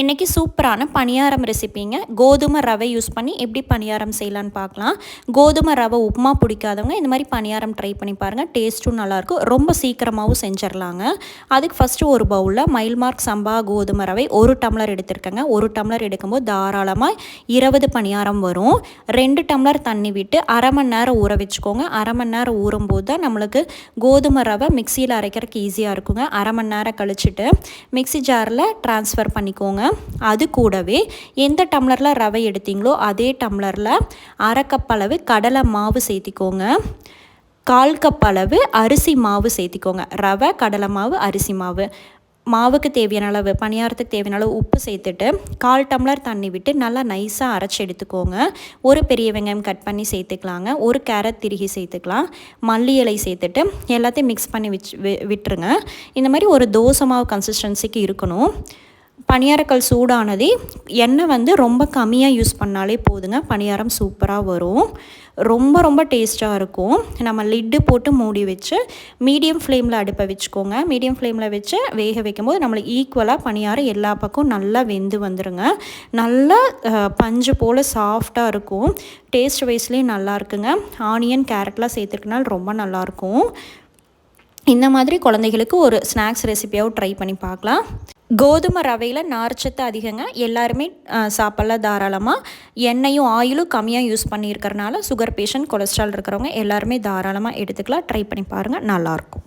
இன்றைக்கி சூப்பரான பணியாரம் ரெசிபிங்க கோதுமை ரவை யூஸ் பண்ணி எப்படி பணியாரம் செய்யலான்னு பார்க்கலாம். கோதுமை ரவை உப்புமா பிடிக்காதவங்க இந்த மாதிரி பணியாரம் ட்ரை பண்ணி பாருங்கள் டேஸ்ட்டும் நல்லாயிருக்கும் ரொம்ப சீக்கிரமாகவும் செஞ்சிடலாங்க அதுக்கு ஃபஸ்ட்டு ஒரு பவுலில் மைல் மார்க் சம்பா கோதுமை ரவை ஒரு டம்ளர் எடுத்திருக்கேங்க. ஒரு டம்ளர் எடுக்கும்போது தாராளமாக இருபது பணியாரம் வரும். ரெண்டு டம்ளர் தண்ணி விட்டு அரை மணி நேரம் ஊற வச்சுக்கோங்க. அரை மணி நேரம் ஊறும்போது தான் நம்மளுக்கு கோதுமை ரவை மிக்சியில் அரைக்கிறதுக்கு ஈஸியாக இருக்குங்க. அரை மணி நேரம் கழிச்சுட்டு மிக்சி ஜாரில் ட்ரான்ஸ்ஃபர் பண்ணிக்கோங்க. அது கூடவே எந்த டம்ளரில் ரவை எடுத்தீங்களோ அதே டம்ளரில் அரை கப் அளவு கடலை மாவு சேர்த்திக்கோங்க. கால் கப் அளவு அரிசி மாவு சேர்த்திக்கோங்க. ரவை கடலை மாவு அரிசி மாவு. மாவுக்கு தேவையான அளவு பணியாரத்துக்கு தேவையான அளவு உப்பு சேர்த்துட்டு கால் டம்ளர் தண்ணி விட்டு நல்லா நைஸாக அரைச்சி எடுத்துக்கோங்க. ஒரு பெரிய வெங்காயம் கட் பண்ணி சேர்த்துக்கலாங்க. ஒரு கேரட் திருகி சேர்த்துக்கலாம். மல்லி இலை சேர்த்துட்டு எல்லாத்தையும் மிக்ஸ் பண்ணி வச்சு விட்டுருங்க. இந்த மாதிரி ஒரு தோசை மாவு கன்சிஸ்டன்சிக்கு இருக்கணும். பணியாரக்கல் சூடானதே எண்ணெய் வந்து ரொம்ப கம்மியாக யூஸ் பண்ணாலே போதுங்க. பணியாரம் சூப்பராக வரும். ரொம்ப ரொம்ப டேஸ்ட்டாக இருக்கும். நம்ம லிட்டு போட்டு மூடி வச்சு மீடியம் ஃப்ளேமில் அடுப்பை வச்சுக்கோங்க. மீடியம் ஃப்ளேமில் வச்சு வேக வைக்கும்போது நம்மளுக்கு ஈக்குவலாக பணியாரம் எல்லா பக்கம் நல்லா வெந்து வந்துடுங்க நல்லா பஞ்சு போல் சாஃப்டாக இருக்கும். டேஸ்ட் வைஸ்லேயும் நல்லா இருக்குங்க. ஆனியன் கேரட்லாம் சேர்த்துருக்கனால ரொம்ப நல்லாயிருக்கும் இந்த மாதிரி குழந்தைகளுக்கு ஒரு ஸ்நாக்ஸ் ரெசிபியாகவும் ட்ரை பண்ணி பார்க்கலாம். கோதுமை ரவையில் நார்ச்சத்து அதிகங்க. எல்லாருமே சாப்பிட்லாம் தாராளமாக எண்ணெயும் ஆயிலும் கம்மியாக யூஸ் பண்ணியிருக்கிறனால சுகர் பேஷண்ட் கொலஸ்ட்ரால் இருக்கிறவங்க எல்லாருமே தாராளமாக எடுத்துக்கலாம். ட்ரை பண்ணி பாருங்கள் நல்லாயிருக்கும்